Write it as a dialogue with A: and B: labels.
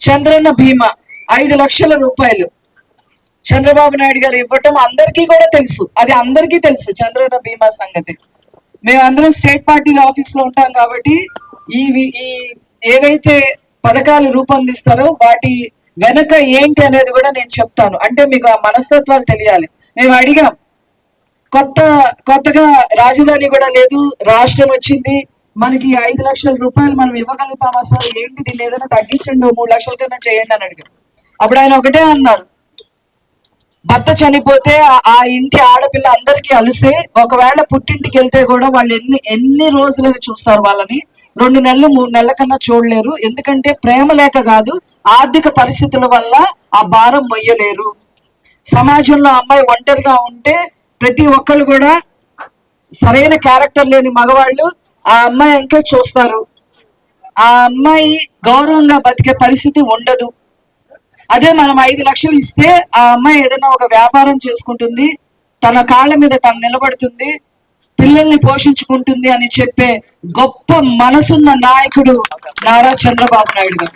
A: చంద్రన్న బీమా ఐదు లక్షల రూపాయలు. చంద్రబాబు నాయుడు గారు ఇవ్వటం అందరికీ కూడా తెలుసు. అది అందరికీ తెలుసు చంద్రన్న బీమా సంగతి. మేమందరం స్టేట్ పార్టీ ఆఫీస్లో ఉంటాం కాబట్టి ఈ ఈ ఏవైతే పథకాలు రూపొందిస్తారో వాటి వెనక ఏంటి అనేది కూడా నేను చెప్తాను. అంటే మీకు ఆ మనస్తత్వాలు తెలియాలి. మేము అడిగాం కొత్త కొత్తగా రాజధాని కూడా లేదు రాష్ట్రం వచ్చింది మనకి ఐదు లక్షల రూపాయలు మనం ఇవ్వగలుగుతామా సార్? ఏంటి దీన్ని ఏదైనా తగ్గించండి మూడు లక్షల కన్నా చేయండి అని అడిగారు. అప్పుడు ఆయన ఒకటే అన్నారు. భర్త చనిపోతే ఆ- ఆ ఇంటి ఆడపిల్ల అందరికీ అలిసే ఒకవేళ పుట్టింటికి వెళ్తే కూడా వాళ్ళు ఎన్ని ఎన్ని రోజులని చూస్తారు వాళ్ళని? రెండు నెలలు మూడు నెలల కన్నా చూడలేరు. ఎందుకంటే ప్రేమ లేక కాదు ఆర్థిక పరిస్థితుల వల్ల ఆ భారం మొయ్యలేరు. సమాజంలో అమ్మాయి ఒంటరిగా ఉంటే ప్రతి ఒక్కళ్ళు కూడా సరైన క్యారెక్టర్ లేని మగవాళ్ళు ఆ అమ్మాయి ఇంకా చూస్తారు. ఆ అమ్మాయి గౌరవంగా బతికే పరిస్థితి ఉండదు. అదే మనం ఐదు లక్షలు ఇస్తే ఆ అమ్మాయి ఏదైనా ఒక వ్యాపారం చేసుకుంటుంది. తన కాళ్ళ మీద తను నిలబడుతుంది. పిల్లల్ని పోషించుకుంటుంది అని చెప్పే గొప్ప మనసున్న నాయకుడు నారా చంద్రబాబు నాయుడు గారు.